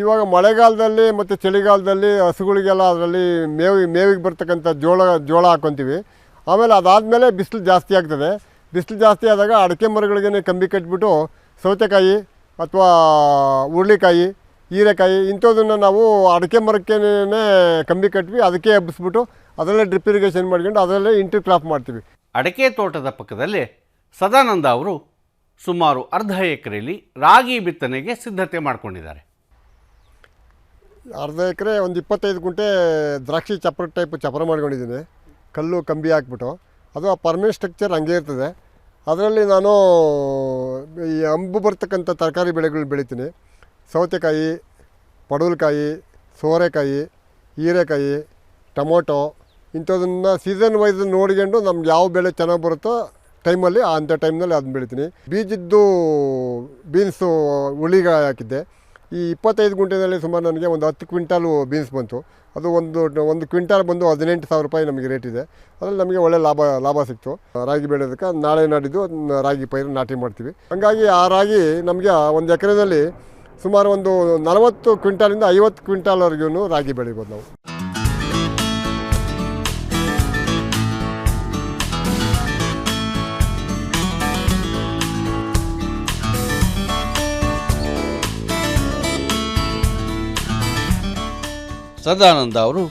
ಇವಾಗ ಮಳೆಗಾಲದಲ್ಲಿ ಮತ್ತು ಚಳಿಗಾಲದಲ್ಲಿ ಹಸುಗಳಿಗೆಲ್ಲ ಅದರಲ್ಲಿ ಮೇವಿ, ಮೇವಿಗೆ ಬರ್ತಕ್ಕಂಥ ಜೋಳ ಜೋಳ ಹಾಕ್ಕೊತೀವಿ ಆಮೇಲೆ ಅದಾದಮೇಲೆ ಬಿಸಿಲು ಜಾಸ್ತಿ ಆಗ್ತದೆ. ಬಿಸಿಲು ಜಾಸ್ತಿ ಆದಾಗ ಅಡಿಕೆ ಮರಗಳಿಗೇ ಕಂಬಿ ಕಟ್ಬಿಟ್ಟು ಸೌತೆಕಾಯಿ ಅಥವಾ ಹುರುಳಿಕಾಯಿ, ಹೀರೆಕಾಯಿ ಇಂಥದನ್ನು ನಾವು ಅಡಿಕೆ ಮರಕ್ಕೇನೆ ಕಂಬಿ ಕಟ್ವಿ, ಅದಕ್ಕೆ ಹಬ್ಬಿಸ್ಬಿಟ್ಟು ಅದರಲ್ಲೇ ಡ್ರಿಪ್ ಇರಿಗೇಷನ್ ಮಾಡ್ಕೊಂಡು ಅದರಲ್ಲೇ ಇಂಟ್ರಿ ಕ್ರಾಪ್ ಮಾಡ್ತೀವಿ. ಅಡಿಕೆ ತೋಟದ ಪಕ್ಕದಲ್ಲಿ ಸದಾನಂದ ಅವರು ಸುಮಾರು ಅರ್ಧ ಎಕರೆಯಲ್ಲಿ ರಾಗಿ ಬಿತ್ತನೆಗೆ ಸಿದ್ಧತೆ ಮಾಡಿಕೊಂಡಿದ್ದಾರೆ. ಅರ್ಧ ಎಕರೆ ಒಂದು ಇಪ್ಪತ್ತೈದು ಗುಂಟೆ ದ್ರಾಕ್ಷಿ ಚಪ್ರ ಟೈಪ್ ಚಪ್ರ ಮಾಡ್ಕೊಂಡಿದ್ದೀನಿ. ಕಲ್ಲು ಕಂಬಿ ಹಾಕ್ಬಿಟ್ಟು. ಅದು ಆ ಪರ್ಮನೆಂಟ್ ಸ್ಟ್ರಕ್ಚರ್ ಹಂಗೆ ಇರ್ತದೆ. ಅದರಲ್ಲಿ ನಾನು ಈ ಅಂಬು ಬರ್ತಕ್ಕಂಥ ತರಕಾರಿ ಬೆಳೆಗಳು ಬೆಳಿತೀನಿ. ಸೌತೆಕಾಯಿ, ಪಡವಲಕಾಯಿ, ಸೋರೆಕಾಯಿ, ಹೀರೆಕಾಯಿ, ಟೊಮೊಟೊ ಇಂಥದನ್ನು ಸೀಸನ್ ವೈಸ್ ನೋಡ್ಕೊಂಡು ನಮ್ಗೆ ಯಾವ ಬೆಳೆ ಚೆನ್ನಾಗಿ ಬರುತ್ತೋ ಟೈಮಲ್ಲಿ ಅಂಥ ಟೈಮ್ನಲ್ಲಿ ಅದನ್ನ ಬೆಳಿತೀನಿ. ಬೀಜದ್ದು, ಬೀನ್ಸು ಹುಳಿ ಹಾಕಿದ್ದೆ. ಈ ಇಪ್ಪತ್ತೈದು ಗುಂಟೆನಲ್ಲಿ ಸುಮಾರು ನನಗೆ ಒಂದು ಹತ್ತು ಕ್ವಿಂಟಾಲು ಬೀನ್ಸ್ ಬಂತು. ಅದು ಒಂದು ಒಂದು ಕ್ವಿಂಟಾಲ್ ಬಂದು ಹದಿನೆಂಟು ಸಾವಿರ ರೂಪಾಯಿ ನಮಗೆ ರೇಟ್ ಇದೆ. ಅದರಲ್ಲಿ ನಮಗೆ ಒಳ್ಳೆ ಲಾಭ ಲಾಭ ಸಿಕ್ತು. ರಾಗಿ ಬೆಳೆಯೋದಕ್ಕೆ ನಾಳೆ ನಾಡಿದ್ದು ರಾಗಿ ಪೈರು ನಾಟಿ ಮಾಡ್ತೀವಿ. ಹಾಗಾಗಿ ಆ ರಾಗಿ ನಮಗೆ ಒಂದು ಎಕರೆನಲ್ಲಿ ಸುಮಾರು ಒಂದು ನಲವತ್ತು ಕ್ವಿಂಟಾಲಿಂದ ಐವತ್ತು ಕ್ವಿಂಟಾಲ್ವರೆಗೂ ರಾಗಿ ಬೆಳಿಬೋದು ನಾವು. ಸದಾನಂದ ಅವರು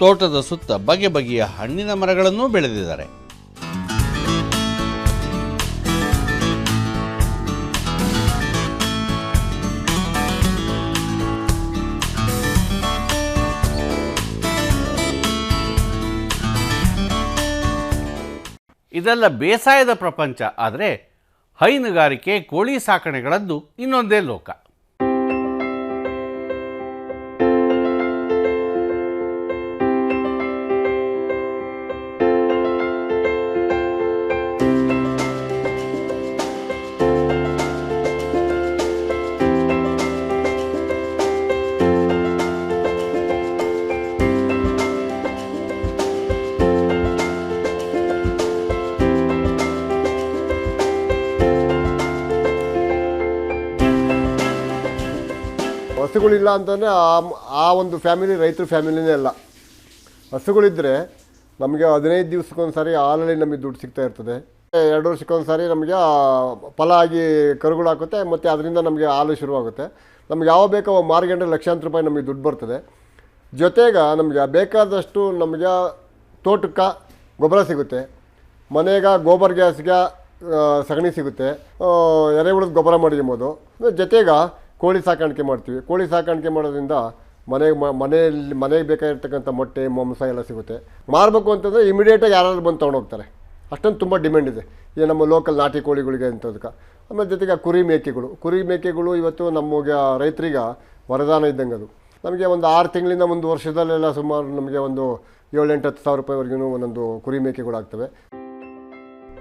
ತೋಟದ ಸುತ್ತ ಬಗೆ ಬಗೆಯ ಹಣ್ಣಿನ ಮರಗಳನ್ನೂ ಬೆಳೆದಿದ್ದಾರೆ. ಇದೆಲ್ಲ ಬೇಸಾಯದ ಪ್ರಪಂಚ, ಆದರೆ ಹೈನುಗಾರಿಕೆ, ಕೋಳಿ ಸಾಕಣೆಗಳದ್ದು ಇನ್ನೊಂದೇ ಲೋಕ. ಹಸುಗಳಿಲ್ಲ ಅಂತಂದರೆ ಆ ಆ ಒಂದು ಫ್ಯಾಮಿಲಿ ರೈತರ ಫ್ಯಾಮಿಲಿನೇ ಅಲ್ಲ. ಹಸುಗಳಿದ್ದರೆ ನಮಗೆ ಹದಿನೈದು ದಿವ್ಸಕ್ಕೊಂದು ಸಾರಿ ಹಾಲಲ್ಲಿ ನಮಗೆ ದುಡ್ಡು ಸಿಗ್ತಾ ಇರ್ತದೆ. ಎರಡು ವರ್ಷಕ್ಕೊಂದು ಸಾರಿ ನಮಗೆ ಫಲ ಆಗಿ ಕರುಗಳು ಹಾಕುತ್ತೆ, ಮತ್ತು ಅದರಿಂದ ನಮಗೆ ಹಾಲು ಶುರುವಾಗುತ್ತೆ. ನಮ್ಗೆ ಯಾವ ಬೇಕೋ ಮಾರ್ಗಂಡ್ರೆ ಲಕ್ಷಾಂತರ ರೂಪಾಯಿ ನಮಗೆ ದುಡ್ಡು ಬರ್ತದೆ. ಜೊತೆಗೆ ನಮಗೆ ಬೇಕಾದಷ್ಟು ನಮಗೆ ತೋಟಕ್ಕೆ ಗೊಬ್ಬರ ಸಿಗುತ್ತೆ. ಮನೆಗೆ ಗೋಬರ್ ಗ್ಯಾಸ್ಗೆ ಸಗಣಿ ಸಿಗುತ್ತೆ. ಎರೆಹುಳದ ಗೊಬ್ಬರ ಮಾಡಿರ್ಬೋದು. ಜೊತೆಗೆ ಕೋಳಿ ಸಾಕಾಣಿಕೆ ಮಾಡ್ತೀವಿ. ಕೋಳಿ ಸಾಕಾಣಿಕೆ ಮಾಡೋದ್ರಿಂದ ಮನೆಗೆ ಮನೆಯಲ್ಲಿ, ಮನೆಗೆ ಬೇಕಾಗಿರ್ತಕ್ಕಂಥ ಮೊಟ್ಟೆ, ಮಾಂಸ ಎಲ್ಲ ಸಿಗುತ್ತೆ. ಮಾರಬೇಕು ಅಂತಂದರೆ ಇಮಿಡಿಯೇಟಾಗಿ ಯಾರಾದ್ರು ಬಂದು ತೊಗೊಂಡೋಗ್ತಾರೆ. ಅಷ್ಟೊಂದು ತುಂಬ ಡಿಮ್ಯಾಂಡ್ ಇದೆ. ಈಗ ನಮ್ಮ ಲೋಕಲ್ ನಾಟಿ ಕೋಳಿಗಳಿಗೆ ಅಂಥದಕ್ಕೆ ಆಮೇಲೆ ಜೊತೆಗೆ ಕುರಿ ಮೇಕೆಗಳು. ಕುರಿ ಮೇಕೆಗಳು ಇವತ್ತು ನಮಗೆ ರೈತರಿಗೆ ವರದಾನ ಇದ್ದಂಗೆ ಅದು. ನಮಗೆ ಒಂದು ಆರು ತಿಂಗಳಿಂದ ಒಂದು ವರ್ಷದಲ್ಲೆಲ್ಲ ಸುಮಾರು ನಮಗೆ ಒಂದು ಏಳೆಂಟು, ಹತ್ತು ಸಾವಿರ ರೂಪಾಯಿವರೆಗೂ ಒಂದೊಂದು ಕುರಿ ಮೇಕೆಗಳಾಗ್ತವೆ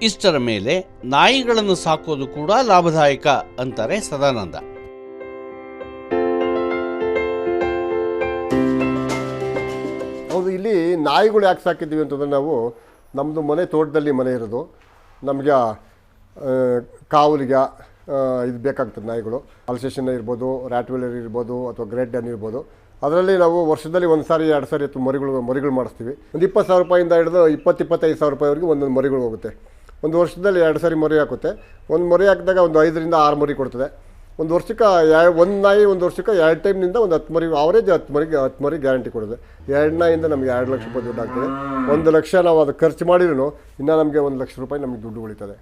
ಇಷ್ಟರ ಮೇಲೆ ನಾಯಿಗಳನ್ನು ಸಾಕೋದು ಕೂಡ ಲಾಭದಾಯಕ ಅಂತಾರೆ ಸದಾನಂದ. ನಾಯಿಗಳು ಯಾಕೆ ಸಾಕಿದ್ದೀವಿ ಅಂತಂದರೆ ನಾವು ನಮ್ಮದು ಮನೆ ತೋಟದಲ್ಲಿ ಮನೆ ಇರೋದು. ನಮಗೆ ಕಾವಲಿಗೆ ಇದು ಬೇಕಾಗ್ತದೆ ನಾಯಿಗಳು. ಅಲ್ಸೇಷನ್ ಇರ್ಬೋದು ರ್ಯಾಟ್ವೆಲರ್ ಇರ್ಬೋದು, ಅಥವಾ ಗ್ರೇಟ್ ಡನ್ ಇರ್ಬೋದು. ಅದರಲ್ಲಿ ನಾವು ವರ್ಷದಲ್ಲಿ ಒಂದು ಸಾರಿ, ಎರಡು ಸಾರಿ ಅಥವಾ ಮರಿಗಳು ಮರಿಗಳು ಮಾಡಿಸ್ತೀವಿ. ಒಂದು ಇಪ್ಪತ್ತು ಸಾವಿರ ರೂಪಾಯಿಂದ ಹಿಡಿದು ಇಪ್ಪತ್ತು, ಇಪ್ಪತ್ತೈದು ಸಾವಿರ ರೂಪಾಯಿವರೆಗೂ ಒಂದೊಂದು ಮರಿಗಳು ಹೋಗುತ್ತೆ. ಒಂದು ವರ್ಷದಲ್ಲಿ ಎರಡು ಸಾರಿ ಮರಿ ಹಾಕುತ್ತೆ. ಒಂದು ಮರಿ ಹಾಕಿದಾಗ ಒಂದು ಐದರಿಂದ ಆರು ಮರಿ ಕೊಡ್ತದೆ. ಒಂದು ವರ್ಷಕ್ಕೆ ಒಂದು ನಾಯಿ ಒಂದು ವರ್ಷಕ್ಕೆ ಎರಡು ಟೈಮ್ನಿಂದ ಒಂದು ಹತ್ತು ಮರಿ ಅವರೇಜ್ ಹತ್ತು ಮರಿಗೆ ಹತ್ತು ಮರಿ ಗ್ಯಾರಂಟಿ ಕೊಡೋದು ಎರಡು ನಾಯಿಂದ ನಮಗೆ ಎರಡು ಲಕ್ಷ ರೂಪಾಯಿ ದುಡ್ಡು ಆಗ್ತದೆ. ಒಂದು ಲಕ್ಷ ನಾವು ಅದು ಖರ್ಚು ಮಾಡಿರೂ ಇನ್ನೂ ನಮಗೆ ಒಂದು ಲಕ್ಷ ರೂಪಾಯಿ ನಮಗೆ ದುಡ್ಡು ಉಳಿತದೆ.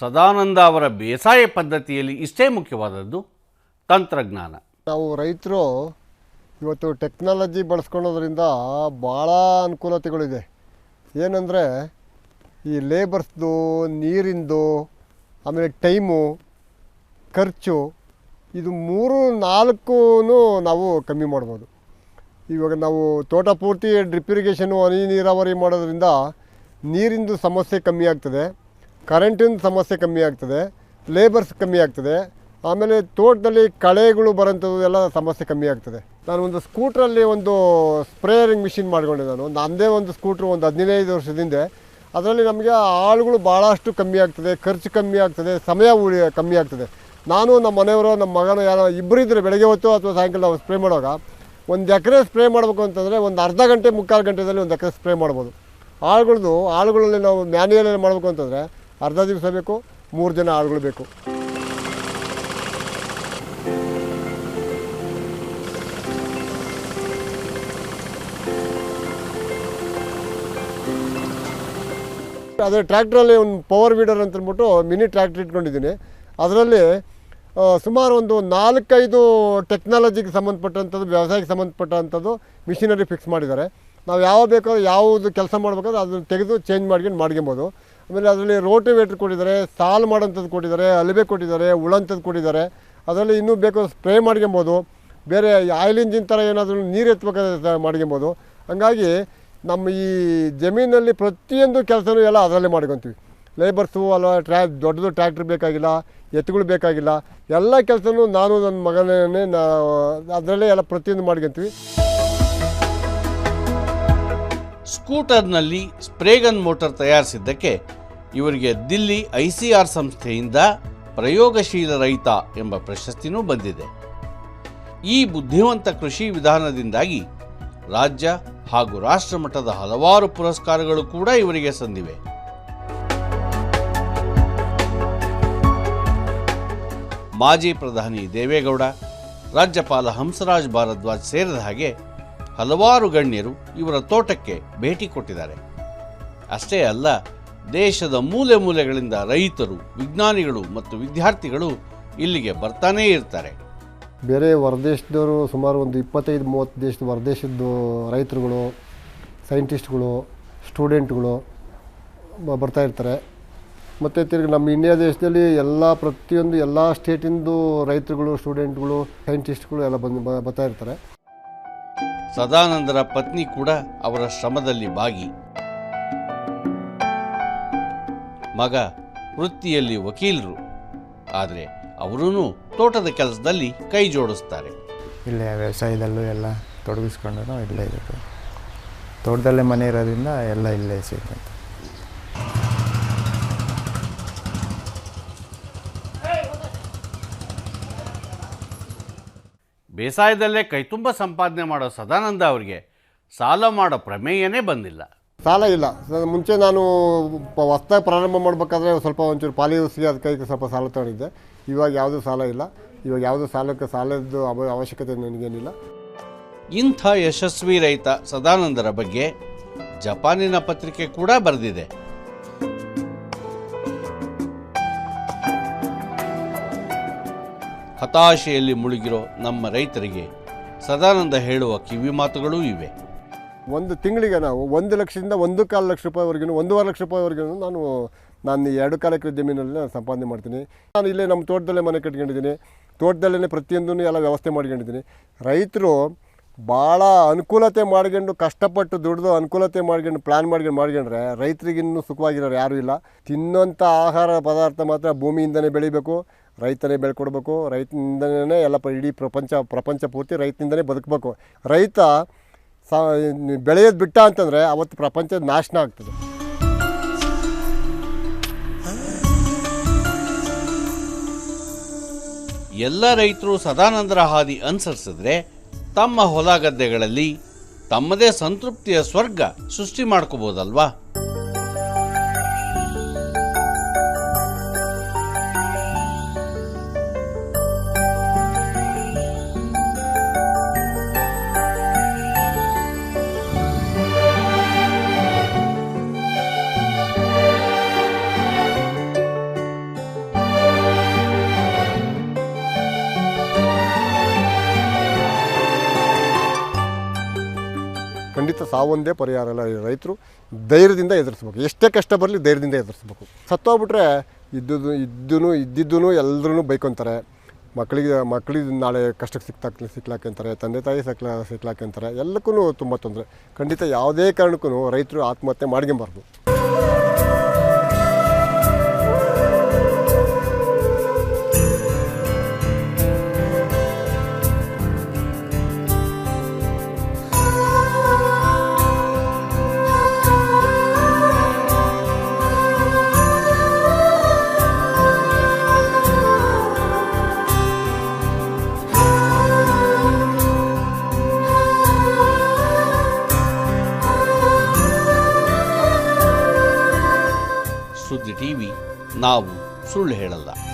ಸದಾನಂದ ಅವರ ಬೇಸಾಯ ಪದ್ಧತಿಯಲ್ಲಿ ಇಷ್ಟೇ ಮುಖ್ಯವಾದದ್ದು ತಂತ್ರಜ್ಞಾನ. ನಾವು ರೈತರು ಇವತ್ತು ಟೆಕ್ನಾಲಜಿ ಬಳಸ್ಕೊಳೋದ್ರಿಂದ ಭಾಳ ಅನುಕೂಲತೆಗಳಿದೆ. ಏನಂದರೆ ಈ ಲೇಬರ್ಸ್ದು ನೀರಿಂದು ಆಮೇಲೆ ಟೈಮು ಖರ್ಚು ಇದು ಮೂರು ನಾಲ್ಕು ನಾವು ಕಮ್ಮಿ ಮಾಡ್ಬೋದು. ಇವಾಗ ನಾವು ತೋಟ ಪೂರ್ತಿ ಡ್ರಿಪ್ ಇರಿಗೇಷನು ಹನಿ ನೀರಾವರಿ ಮಾಡೋದ್ರಿಂದ ನೀರಿಂದು ಸಮಸ್ಯೆ ಕಮ್ಮಿ ಆಗ್ತದೆ ಕರೆಂಟಿನ ಸಮಸ್ಯೆ ಕಮ್ಮಿ ಆಗ್ತದೆ ಲೇಬರ್ಸ್ ಕಮ್ಮಿ ಆಗ್ತದೆ, ಆಮೇಲೆ ತೋಟದಲ್ಲಿ ಕಳೆಗಳು ಬರೋಂಥದ್ದು ಎಲ್ಲ ಸಮಸ್ಯೆ ಕಮ್ಮಿ ಆಗ್ತದೆ. ನಾನು ಒಂದು ಸ್ಕೂಟ್ರಲ್ಲಿ ಒಂದು ಸ್ಪ್ರೇಯರಿಂಗ್ ಮಿಷಿನ್ ಮಾಡ್ಕೊಂಡೆ ನಾನು. ನಂದೇ ಒಂದು ಸ್ಕೂಟ್ರ್ ಒಂದು ಹದಿನೈದು ವರ್ಷದಿಂದ ಅದರಲ್ಲಿ ನಮಗೆ ಆಳುಗಳು ಭಾಳಷ್ಟು ಕಮ್ಮಿ ಆಗ್ತದೆ, ಖರ್ಚು ಕಮ್ಮಿ ಆಗ್ತದೆ, ಸಮಯ ಉಳಿ ಕಮ್ಮಿ ಆಗ್ತದೆ. ನಾನು ನಮ್ಮ ಮನೆಯವರು, ನಮ್ಮ ಮಗನ, ಯಾರೋ ಇಬ್ಬರು ಇದ್ದರೆ ಬೆಳಗ್ಗೆ ಹೊತ್ತು ಅಥವಾ ಸಾಯಂಕಾಲ ನಾವು ಸ್ಪ್ರೇ ಮಾಡುವಾಗ ಒಂದು ಎಕರೆ ಸ್ಪ್ರೇ ಮಾಡಬೇಕು ಅಂತಂದರೆ ಒಂದು ಅರ್ಧ ಗಂಟೆ, ಮುಕ್ಕಾಲು ಗಂಟೆದಲ್ಲಿ ಒಂದು ಎಕರೆ ಸ್ಪ್ರೇ ಮಾಡ್ಬೋದು. ಆಳುಗಳದ್ದು ಆಳುಗಳಲ್ಲಿ ನಾವು ಮ್ಯಾನ್ಯಲಲ್ಲಿ ಮಾಡಬೇಕು ಅಂತಂದರೆ ಅರ್ಧ ದಿವಸ ಬೇಕು, ಮೂರು ಜನ ಆಳುಗಳು ಬೇಕು. ಅದೇ ಟ್ರ್ಯಾಕ್ಟ್ರಲ್ಲಿ ಒಂದು ಪವರ್ ವೀಡರ್ ಅಂತಂದ್ಬಿಟ್ಟು ಮಿನಿ ಟ್ರ್ಯಾಕ್ಟ್ರ್ ಇಟ್ಕೊಂಡಿದ್ದೀನಿ. ಅದರಲ್ಲಿ ಸುಮಾರು ಒಂದು ನಾಲ್ಕೈದು ಟೆಕ್ನಾಲಜಿಗೆ ಸಂಬಂಧಪಟ್ಟಂಥದ್ದು, ವ್ಯವಸಾಯಕ್ಕೆ ಸಂಬಂಧಪಟ್ಟಂಥದ್ದು ಮಿಷಿನರಿ ಫಿಕ್ಸ್ ಮಾಡಿದ್ದಾರೆ. ನಾವು ಯಾವ ಬೇಕಾದ್ರೂ ಯಾವುದು ಕೆಲಸ ಮಾಡ್ಬೇಕಾದ್ರೆ ಅದನ್ನು ತೆಗೆದು ಚೇಂಜ್ ಮಾಡ್ಕೊಂಡು ಮಾಡ್ಕೊಬೋದು. ಆಮೇಲೆ ಅದರಲ್ಲಿ ರೋಟಿವೇಟ್ರ್ ಕೊಟ್ಟಿದ್ದಾರೆ, ಸಾಲು ಮಾಡೋಂಥದ್ದು ಕೊಟ್ಟಿದ್ದಾರೆ ಅಲಿಬೆ ಕೊಟ್ಟಿದ್ದಾರೆ ಉಳಂಥದ್ದು ಕೊಟ್ಟಿದ್ದಾರೆ. ಅದರಲ್ಲಿ ಇನ್ನೂ ಬೇಕು ಸ್ಪ್ರೇ ಮಾಡ್ಕೊಬೋದು. ಬೇರೆ ಆಯಿಲ್ ಇಂಜಿನ್ ಥರ ಏನಾದರೂ ನೀರು ಎತ್ತಬೇಕಾದ್ರೆ ಮಾಡ್ಕೊಬೋದು. ಹಂಗಾಗಿ ನಮ್ಮ ಈ ಜಮೀನಲ್ಲಿ ಪ್ರತಿಯೊಂದು ಕೆಲಸನೂ ಎಲ್ಲ ಅದರಲ್ಲೇ ಮಾಡ್ಕೊತೀವಿ. ಲೇಬರ್ಸು ಅಲ್ಲ ಟ್ರ್ಯಾ ದೊಡ್ಡದು ಟ್ರ್ಯಾಕ್ಟ್ರ್ ಬೇಕಾಗಿಲ್ಲ, ಎತ್ತುಗಳು ಬೇಕಾಗಿಲ್ಲ, ಎಲ್ಲ ಕೆಲಸನೂ ನಾನು ನನ್ನ ಮಗನೇ ನಾ, ಅದರಲ್ಲೇ ಎಲ್ಲ ಪ್ರತಿಯೊಂದು ಮಾಡ್ಕೊತೀವಿ. ಸ್ಕೂಟರ್ನಲ್ಲಿ ಸ್ಪ್ರೇಗನ್ ಮೋಟರ್ ತಯಾರಿಸಿದ್ದಕ್ಕೆ ಇವರಿಗೆ ದಿಲ್ಲಿ ಐ ಸಿ ಆರ್ ಸಂಸ್ಥೆಯಿಂದ ಪ್ರಯೋಗಶೀಲ ರೈತ ಎಂಬ ಪ್ರಶಸ್ತಿನೂ ಬಂದಿದೆ. ಈ ಬುದ್ಧಿವಂತ ಕೃಷಿ ವಿಧಾನದಿಂದಾಗಿ ರಾಜ್ಯ ಹಾಗೂ ರಾಷ್ಟ್ರಮಟ್ಟದ ಹಲವಾರು ಪುರಸ್ಕಾರಗಳು ಕೂಡ ಇವರಿಗೆ ಸಂದಿವೆ. ಮಾಜಿ ಪ್ರಧಾನಿ ದೇವೇಗೌಡ, ರಾಜ್ಯಪಾಲ ಹಂಸರಾಜ್ ಭಾರದ್ವಾಜ್ ಸೇರಿದ ಹಾಗೆ ಹಲವಾರು ಗಣ್ಯರು ಇವರ ತೋಟಕ್ಕೆ ಭೇಟಿ ಕೊಟ್ಟಿದ್ದಾರೆ. ಅಷ್ಟೇ ಅಲ್ಲ, ದೇಶದ ಮೂಲೆ ಮೂಲೆಗಳಿಂದ ರೈತರು, ವಿಜ್ಞಾನಿಗಳು ಮತ್ತು ವಿದ್ಯಾರ್ಥಿಗಳು ಇಲ್ಲಿಗೆ ಬರ್ತಾನೇ ಇರ್ತಾರೆ. ಬೇರೆ ಹೊರದೇಶದವರು ಸುಮಾರು ಒಂದು ಇಪ್ಪತ್ತೈದು, ಮೂವತ್ತು ದೇಶದ ಹೊರದೇಶದ್ದು ರೈತರುಗಳು, ಸೈಂಟಿಸ್ಟ್ಗಳು, ಸ್ಟೂಡೆಂಟ್ಗಳು ಬರ್ತಾ ಇರ್ತಾರೆ. ಮತ್ತು ತಿರ್ಗಿ ನಮ್ಮ ಇಂಡಿಯಾ ದೇಶದಲ್ಲಿ ಎಲ್ಲ ಪ್ರತಿಯೊಂದು ಎಲ್ಲ ಸ್ಟೇಟಿಂದು ರೈತರುಗಳು ಸ್ಟೂಡೆಂಟ್ಗಳು ಸೈಂಟಿಸ್ಟ್ಗಳು ಎಲ್ಲ ಬಂದು ಬರ್ತಾ ಇರ್ತಾರೆ. ಸದಾನಂದರ ಪತ್ನಿ ಕೂಡ ಅವರ ಶ್ರಮದಲ್ಲಿ ಭಾಗಿ. ಮಗ ವೃತ್ತಿಯಲ್ಲಿ ವಕೀಲರು. ಆದರೆ ಅವರೂ ತೋಟದ ಕೆಲಸದಲ್ಲಿ ಕೈ ಜೋಡಿಸ್ತಾರೆ. ಇಲ್ಲೇ ವ್ಯವಸಾಯದಲ್ಲೂ ಎಲ್ಲ ತೊಡಗಿಸ್ಕೊಂಡು ಇಲ್ಲೇ ಇರೋದು. ತೋಟದಲ್ಲೇ ಮನೆ ಇರೋದ್ರಿಂದ ಎಲ್ಲ ಇಲ್ಲೇ ಸಿಗುತ್ತೆ. ಬೇಸಾಯದಲ್ಲೇ ಕೈತುಂಬ ಸಂಪಾದನೆ ಮಾಡೋ ಸದಾನಂದ ಅವರಿಗೆ ಸಾಲ ಮಾಡೋ ಪ್ರಮೇಯನೇ ಬಂದಿಲ್ಲ. ಸಾಲ ಇಲ್ಲ. ಮುಂಚೆ ನಾನು ಹೊಸ್ದಾಗಿ ಪ್ರಾರಂಭ ಮಾಡಬೇಕಾದ್ರೆ ಸ್ವಲ್ಪ ಒಂಚೂರು ಪಾಲಿಸಿ ಕೈಗೆ ಸ್ವಲ್ಪ ಸಾಲ ತಗೊಂಡಿದ್ದೆ. ಇವಾಗ ಯಾವುದೂ ಸಾಲ ಇಲ್ಲ. ಇವಾಗ ಯಾವುದೂ ಸಾಲಕ್ಕೆ ಸಾಲದ್ದು ಅವ- ಅವಶ್ಯಕತೆ ನನಗೇನಿಲ್ಲ. ಇಂಥ ಯಶಸ್ವಿ ರೈತ ಸದಾನಂದರ ಬಗ್ಗೆ ಜಪಾನಿನ ಪತ್ರಿಕೆ ಕೂಡ ಬರೆದಿದೆ. ಹತಾಶೆಯಲ್ಲಿ ಮುಳುಗಿರೋ ನಮ್ಮ ರೈತರಿಗೆ ಸದಾನಂದ ಹೇಳುವ ಕಿವಿ ಮಾತುಗಳೂ ಇವೆ. ಒಂದು ತಿಂಗಳಿಗೆ ನಾವು ಒಂದು ಲಕ್ಷದಿಂದ ಒಂದು ಕಾಲು ಲಕ್ಷ ರೂಪಾಯಿವರೆಗೂ ಒಂದೂವರೆ ಲಕ್ಷ ರೂಪಾಯಿವರೆಗೂ ನಾನು ನಾನು ಎರಡು ಕಾಲ ಎಕರೆ ಜಮೀನಲ್ಲಿ ನಾನು ಸಂಪಾದನೆ ಮಾಡ್ತೀನಿ. ನಾನು ಇಲ್ಲೇ ನಮ್ಮ ತೋಟದಲ್ಲೇ ಮನೆ ಕಟ್ಕೊಂಡಿದ್ದೀನಿ. ತೋಟದಲ್ಲೇ ಪ್ರತಿಯೊಂದೂ ಎಲ್ಲ ವ್ಯವಸ್ಥೆ ಮಾಡ್ಕೊಂಡಿದ್ದೀನಿ. ರೈತರು ಭಾಳ ಅನುಕೂಲತೆ ಮಾಡ್ಕೊಂಡು, ಕಷ್ಟಪಟ್ಟು ದುಡ್ದು ಅನುಕೂಲತೆ ಮಾಡ್ಕೊಂಡು ಪ್ಲ್ಯಾನ್ ಮಾಡ್ಕೊಂಡು ಮಾಡ್ಕೊಂಡ್ರೆ ರೈತರಿಗಿನ್ನೂ ಸುಖವಾಗಿರೋರು ಯಾರೂ ಇಲ್ಲ. ತಿನ್ನೋಂಥ ಆಹಾರ ಪದಾರ್ಥ ಮಾತ್ರ ಭೂಮಿಯಿಂದನೇ ಬೆಳಿಬೇಕು. ರೈತನೇ ಬೆಳ್ಕೊಡ್ಬೇಕು ರೈತನಿಂದನೇ ಎಲ್ಲ ಇಡೀ ಪ್ರಪಂಚ ಪ್ರಪಂಚ ಪೂರ್ತಿ ರೈತನಿಂದನೇ ಬದುಕಬೇಕು. ರೈತ ಸಾ, ಬೆಳೆಯೋದು ಬಿಟ್ಟ ಅಂತಂದರೆ ಅವತ್ತು ಪ್ರಪಂಚ ನಾಶನ ಆಗ್ತದೆ. ಎಲ್ಲ ರೈತರು ಸದಾನಂದರ ಹಾದಿ ಅನುಸರಿಸಿದ್ರೆ ತಮ್ಮ ಹೊಲ ಗದ್ದೆಗಳಲ್ಲಿ ತಮ್ಮದೇ ಸಂತೃಪ್ತಿಯ ಸ್ವರ್ಗ ಸೃಷ್ಟಿ ಮಾಡ್ಕೋಬೋದಲ್ವಾ? ಖಂಡಿತ ಸಾವೊಂದೇ ಪರಿಹಾರ ಅಲ್ಲ, ರೈತರು ಧೈರ್ಯದಿಂದ ಎದುರಿಸ್ಬೇಕು. ಎಷ್ಟೇ ಕಷ್ಟ ಬರಲಿ ಧೈರ್ಯದಿಂದ ಎದುರಿಸ್ಬೇಕು. ಸತ್ತೋಗ್ಬಿಟ್ರೆ ಇದ್ದುದು ಇದ್ದೂ ಇದ್ದಿದ್ದೂ ಎಲ್ಲರೂ ಬೈಕೊಂತಾರೆ. ಮಕ್ಕಳಿಗೆ ಮಕ್ಕಳಿಗೆ ನಾಳೆ ಕಷ್ಟಕ್ಕೆ ಸಿಕ್ತಾಕ್ ಸಿಕ್ಲಾಕಂತಾರೆ ತಂದೆ ತಾಯಿ ಸಿಕ್ಲಾ ಅಂತಾರೆ ಎಲ್ಲಕ್ಕೂ ತುಂಬ ತೊಂದರೆ. ಖಂಡಿತ ಯಾವುದೇ ಕಾರಣಕ್ಕೂ ರೈತರು ಆತ್ಮಹತ್ಯೆ ಮಾಡ್ಕೊಂಬಾರ್ದು ನಾವು ಸುಳ್ಳು ಹೇಳಲ್ಲ.